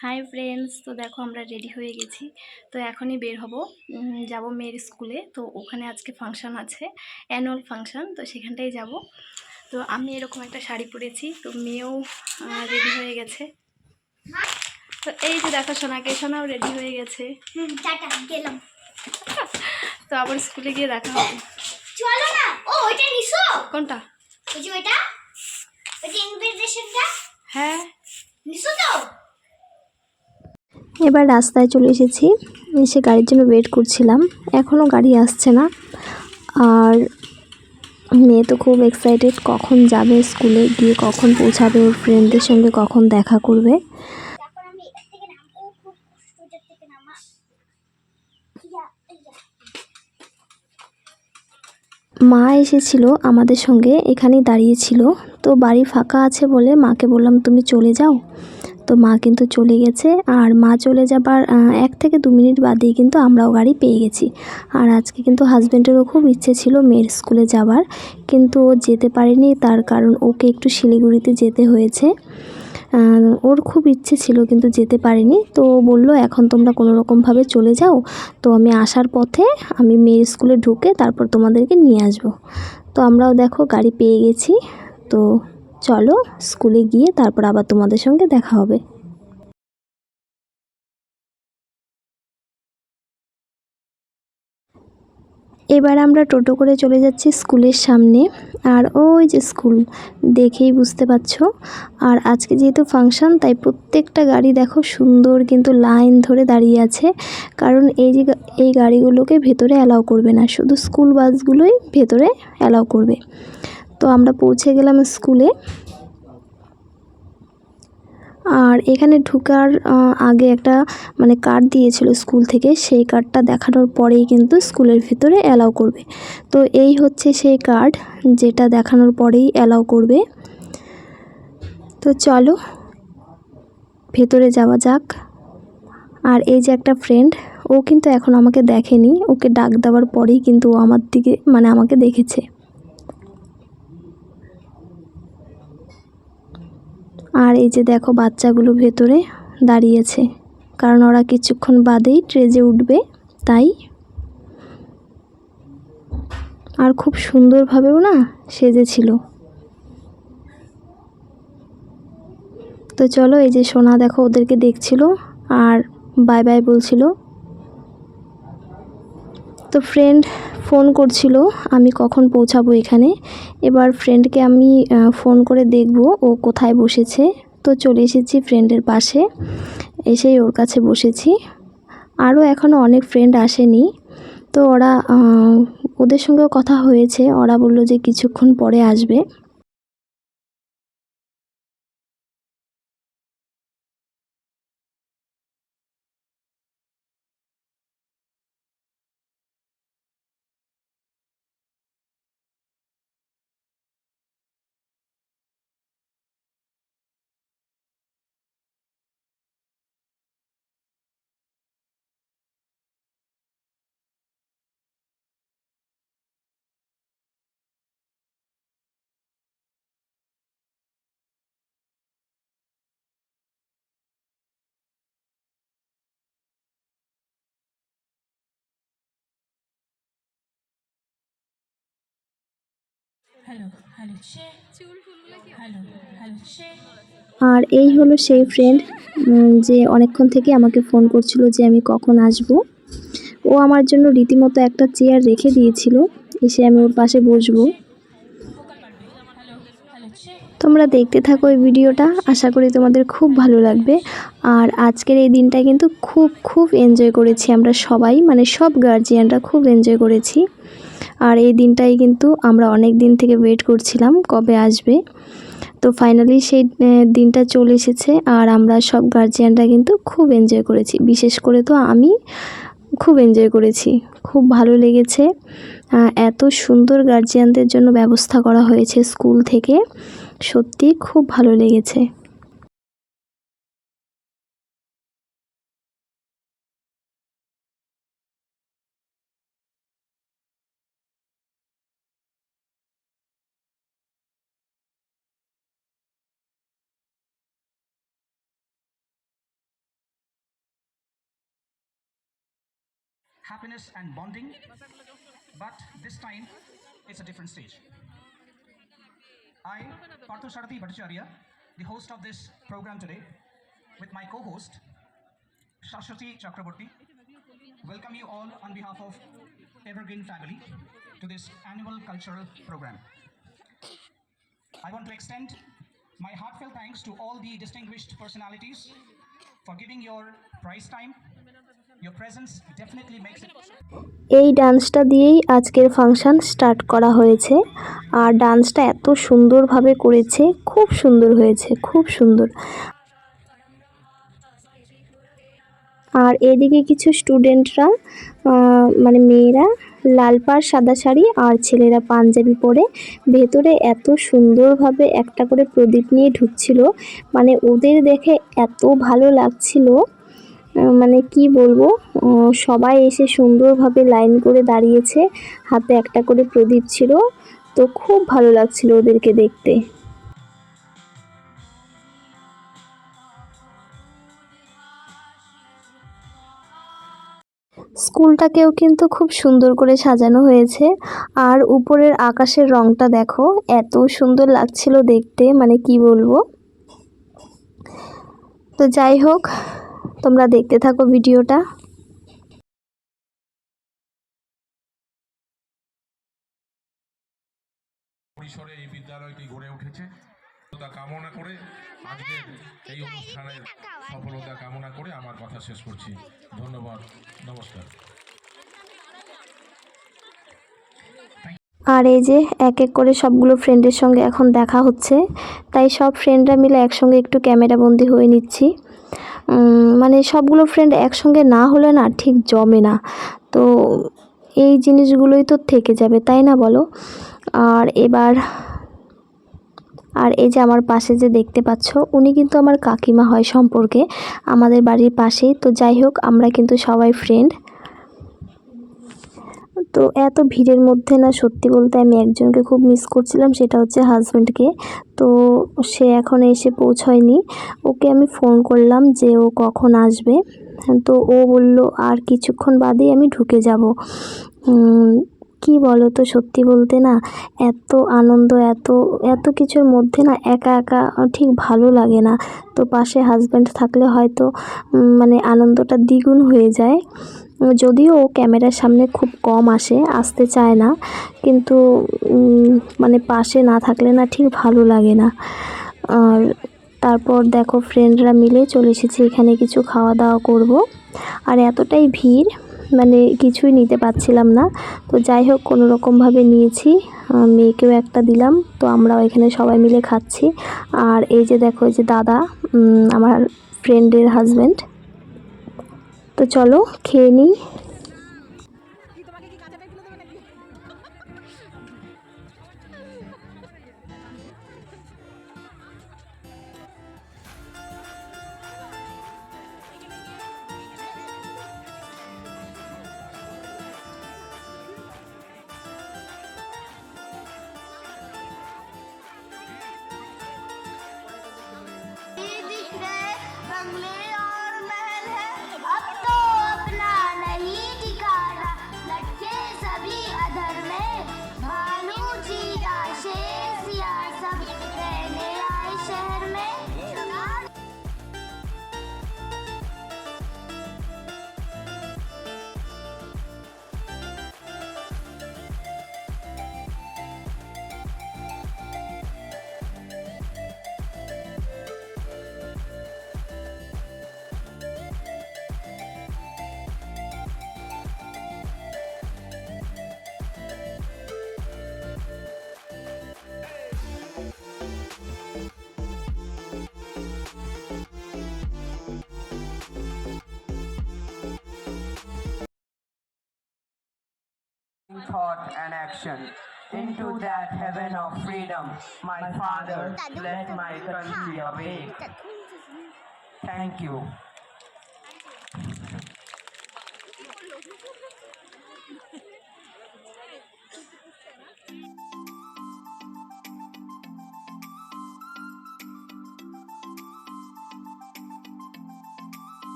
Hi friends তো দেখো আমরা রেডি হয়ে গেছি। তো এখনই বের হব। যাব মেয়ের স্কুলে। তো ওখানে আজকে ফাংশন আছে অ্যানুয়াল ফাংশন তো সেখানটাই যাব। তো আমি এরকম একটা শাড়ি পরেছি তো মেয়েও রেডি হয়ে গেছে। তো এই যে দেখো সোনাকে সোনাও রেডি হয়ে গেছে। গেলাম। তো আবার স্কুলে গিয়ে দেখা হবে। চলো না। ও ওইটা নিছো? কোনটা? ওই যে ওইটা? ওইটা ইনভিটেশনটা হ্যাঁ। নিছো তো? এবার রাস্তায় চলে এসেছি। এসে গাড়ির জন্য ওয়েট করছিলাম। এখনও গাড়ি আসছে না। আর মেয়ে তো খুব এক্সাইটেড কখন যাবে স্কুলে গিয়ে কখন পৌঁছাবে ওর ফ্রেন্ডদের সঙ্গে কখন দেখা করবে। মা এসেছিল আমাদের সঙ্গে এখানেই দাঁড়িয়েছিল তো বাড়ি ফাঁকা আছে বলে মাকে বললাম তুমি চলে যাও? তো মা কিন্তু চলে গেছে। আর মা চলে যাবার এক থেকে দু মিনিট বাদেই কিন্তু আমরাও গাড়ি পেয়ে গেছি। আর আজকে কিন্তু হাজব্যান্ডেরও খুব ইচ্ছে ছিল মেয়ের স্কুলে যাবার। কিন্তু ও যেতে পারেনি, তার কারণ ওকে একটু শিলিগুড়িতে যেতে হয়েছে। ওর খুব ইচ্ছে ছিল কিন্তু যেতে পারেনি। তো বলল, এখন তোমরা কোনো রকমভাবে চলে যাও। তো আমি আসার পথে আমি মেয়ের স্কুলে ঢুকে তারপর তোমাদেরকে নিয়ে আসব। তো আমরাও দেখো গাড়ি পেয়ে গেছি। তো চলো স্কুলে গিয়ে তারপর আবার তোমাদের সঙ্গে দেখা হবে। এবার আমরা টোটো করে চলে যাচ্ছি স্কুলের সামনে। আর ওই যে স্কুল, দেখেই বুঝতে পারছ। আর আজকে যেহেতু ফাংশন, তাই প্রত্যেকটা গাড়ি দেখো সুন্দর কিন্তু লাইন ধরে দাঁড়িয়ে আছে। কারণ এই যে এই গাড়িগুলোকে ভেতরে অ্যালাউ করবে না, শুধু স্কুল বাসগুলোই ভেতরে অ্যালাউ করবে। তো আমরা পৌঁছে গেলাম স্কুলে। আর এখানে ঢুকার আগে একটা মানে কার্ড দিয়েছিল স্কুল থেকে, সেই কার্ডটা দেখানোর পরেই কিন্তু স্কুলের ভিতরে অ্যালাউ করবে। তো এই হচ্ছে সেই কার্ড যেটা দেখানোর পরেই অ্যালাউ করবে। তো চলো, ভেতরে যাওয়া যাক। আর এই যে একটা ফ্রেন্ড ও কিন্তু এখন আমাকে দেখেনি, ওকে ডাক দেওয়ার পরেই কিন্তু ও আমার দিকে মানে আমাকে দেখেছে। আর এই যে দেখো বাচ্চাগুলো ভেতরে দাঁড়িয়েছে। কারণ ওরা কিছুক্ষণ বাদেই ট্রেজে উঠবে, তাই। আর খুব সুন্দরভাবেও না সেজেছিল। তো চলো এই যে সোনা দেখো ওদেরকে দেখছিল আর বাই বাই বলছিল তো ফ্রেন্ড ফোন করছিল, আমি কখন পৌঁছাবো এখানে? এবার ফ্রেন্ডকে আমি ফোন করে দেখব ও কোথায় বসেছে। তো চলে এসেছি ফ্রেন্ডের পাশে, এসেই ওর কাছে বসেছি। আরও এখনও অনেক ফ্রেন্ড আসেনি। তো ওরা ওদের সঙ্গেও কথা হয়েছে, ওরা বলল যে কিছুক্ষণ পরে আসবে। আর এই হলো সেই ফ্রেন্ড যে অনেকক্ষণ থেকে আমাকে ফোন করছিল যে আমি কখন আসব। ও আমার জন্য রীতিমতো একটা চেয়ার রেখে দিয়েছিল, এসে আমি ওর পাশে বসবো। তোমরা দেখতে থাকো এই ভিডিওটা, আশা করি তোমাদের খুব ভালো লাগবে। আর আজকের এই দিনটা কিন্তু খুব খুব এনজয় করেছি আমরা সবাই মানে সব গার্জিয়ানরা খুব এনজয় করেছি। আর এই দিনটাই কিন্তু আমরা অনেক দিন থেকে ওয়েট করছিলাম কবে আসবে। তো ফাইনালি সেই দিনটা চলে এসেছে আর আমরা সব গার্জিয়ানরা কিন্তু খুব এনজয় করেছি। বিশেষ করে তো আমি খুব এনজয় করেছি। খুব ভালো লেগেছে। এত সুন্দর গার্জিয়ানদের জন্য ব্যবস্থা করা হয়েছে স্কুল থেকে। সত্যি খুব ভালো লেগেছে। Happiness and bonding. But this time, it's a different stage. I, Partho Sarathi Bhattacharya, the host of this program today, with my co-host, Shashwati Chakraborty, welcome you all on behalf of Evergreen family to this annual cultural program. I want to extend my heartfelt thanks to all the distinguished personalities for giving your prize time. এই ডান্সটা দিয়েই আজকের function start করা হয়েছে। আর ডান্সটা এত সুন্দরভাবে করেছে, খুব সুন্দর হয়েছে, খুব সুন্দর। আর এদিকে কিছু স্টুডেন্টরা মানে মেয়েরা লাল পাড় সাদা শাড়ি আর ছেলেরা পাঞ্জাবি পরে ভেতরে এত সুন্দরভাবে একটা করে প্রদীপ নিয়ে ঢুকছিল। মানে ওদের দেখে এত ভালো লাগছিল। মানে কি বলব সবাই এসে সুন্দরভাবে লাইন করে দাঁড়িয়েছে, হাতে একটা করে প্রদীপ ছিল, তো খুব ভালো লাগছিল ওদেরকে দেখতে। স্কুলটাকেও কিন্তু খুব সুন্দর করে সাজানো হয়েছে, আর উপরের আকাশের রংটা দেখো, এত সুন্দর লাগছিল দেখতে মানে কি বলব। তো যাই হোক তোমরা দেখতে থাকো ভিডিওটা। পরিসরে এই বিদ্যালয়টি গড়ে উঠেছে। কামনা করে আজকের এই অনুষ্ঠানের সফলতা কামনা করে আমার কথা শেষ করছি। ধন্যবাদ নমস্কার। আর এই যে এক এক করে সবগুলো ফ্রেন্ডের সঙ্গে এখন দেখা হচ্ছে তাই সব ফ্রেন্ডরা মিলে একসঙ্গে একটু ক্যামেরা বন্দি হয়ে নিচ্ছি। মানে সবগুলো ফ্রেন্ড একসঙ্গে না হলে না ঠিক জমে না। তো এই জিনিসগুলোই তো থেকে যাবে, তাই না বলো? আর এবার, আর এই যে আমার পাশে যে দেখতে পাচ্ছ, উনি কিন্তু আমার কাকিমা হয় সম্পর্কে, আমাদের বাড়ির পাশেই। তো যাই হোক, আমরা কিন্তু সবাই ফ্রেন্ড তো এত ভিড়ের মধ্যে না সত্যি বলতে আমি একজনকে খুব মিস করছিলাম, সেটা হচ্ছে হাজব্যান্ডকে তো সে এখন এসে পৌঁছয়নি। ওকে আমি ফোন করলাম যে ও কখন আসবে। তো ও বলল, আর কিছুক্ষণ বাদেই আমি ঢুকে যাব। কি বলো তো সত্যি বলতে না, এত আনন্দ, এত এত কিছুর মধ্যে না একা একা ঠিক ভালো লাগে না। তো পাশে হাজব্যান্ড থাকলে হয়তো মানে আনন্দটা দ্বিগুণ হয়ে যায়। যদিও ও ক্যামেরার সামনে খুব কম আসে, আসতে চায় না। কিন্তু মানে পাশে না থাকলে না ঠিক ভালো লাগে না। আর তারপর দেখো ফ্রেন্ডরা মিলে চলে এসেছি, এখানে কিছু খাওয়া দাওয়া করব। আর এতটাই ভিড় মানে কিছুই নিতে পারছিলাম না। তো যাই হোক, কোনো রকমভাবে নিয়েছি মেয়েকেও একটা দিলাম, তো আমরাও এখানে সবাই মিলে খাচ্ছি। আর এই যে দেখো, এই যে দাদা আমার ফ্রেন্ডের হাজব্যান্ড তো চলো খেয়ে নিই दिख रहे बंगले Thought and action into that heaven of freedom. My father, let my country awake. Thank you.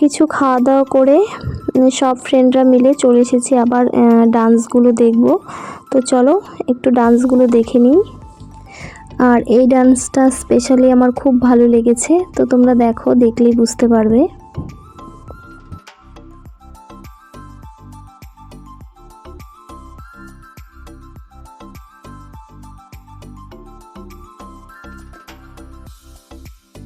কিছু খাওয়া দাওয়া করে সব ফ্রেন্ডরা মিলে চলে এসেছি, আবার ডান্সগুলো দেখব। তো চলো, একটু ডান্সগুলো দেখে নিই। আর এই ডান্সটা স্পেশালি আমার খুব ভালো লেগেছে, তো তোমরা দেখো, দেখলেই বুঝতে পারবে।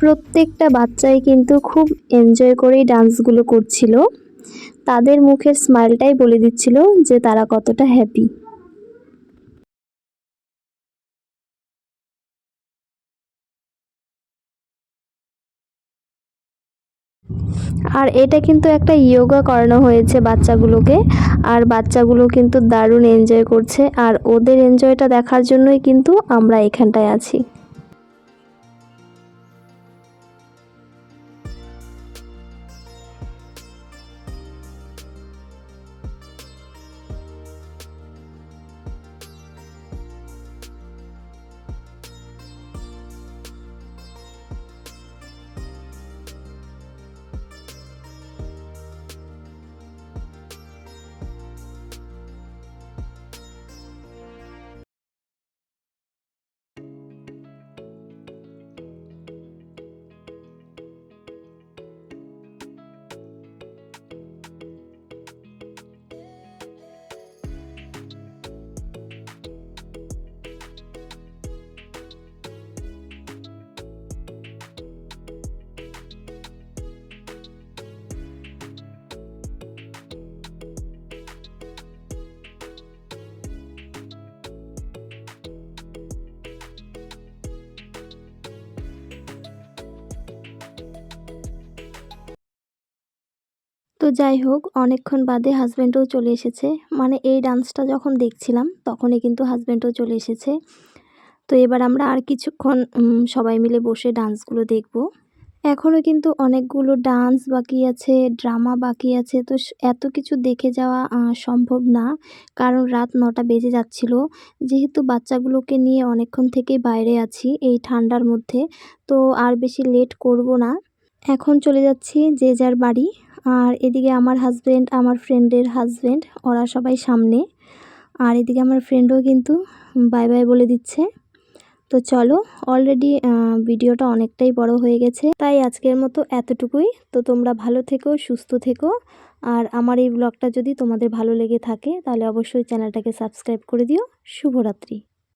প্রত্যেকটা বাচ্চাই কিন্তু খুব এনজয় করেই ডান্সগুলো করছিল। তাদের মুখের স্মাইলটাই বলে দিচ্ছিল যে তারা কতটা হ্যাপি আর এটা কিন্তু একটা ইয়োগা করানো হয়েছে বাচ্চাগুলোকে, আর বাচ্চাগুলো কিন্তু দারুণ এনজয় করছে, আর ওদের এনজয়টা দেখার জন্যই কিন্তু আমরা এখানটায় আছি। তো যাই হোক, অনেকক্ষণ বাদে হাজব্যান্ডও চলে এসেছে। মানে এই ডান্সটা যখন দেখছিলাম, তখনই কিন্তু হাজব্যান্ডও চলে এসেছে। তো এবার আমরা আর কিছুক্ষণ সবাই মিলে বসে ডান্সগুলো দেখব। এখনও কিন্তু অনেকগুলো ডান্স বাকি আছে ড্রামা বাকি আছে। তো এত কিছু দেখে যাওয়া সম্ভব না। কারণ রাত নটা বেজে যাচ্ছিল। যেহেতু বাচ্চাগুলোকে নিয়ে অনেকক্ষণ থেকেই বাইরে আছি এই ঠান্ডার মধ্যে, তো আর বেশি লেট করব না। এখন চলে যাচ্ছি যে যার বাড়ি। আর এদিকে আমার হাজব্যান্ড আমার ফ্রেন্ডের হাজব্যান্ড ওরা সবাই সামনে। আর এদিকে আমার ফ্রেন্ডও কিন্তু বাই বাই বলে দিচ্ছে। তো চলো অলরেডি ভিডিওটা অনেকটাই বড় হয়ে গেছে। তাই আজকের মতো এতটুকুই। তো তোমরা ভালো থেকো, সুস্থ থেকো। আর আমার এই ব্লগটা যদি তোমাদের ভালো লেগে থাকে, তাহলে অবশ্যই চ্যানেলটাকে সাবস্ক্রাইব করে দিও। শুভরাত্রি।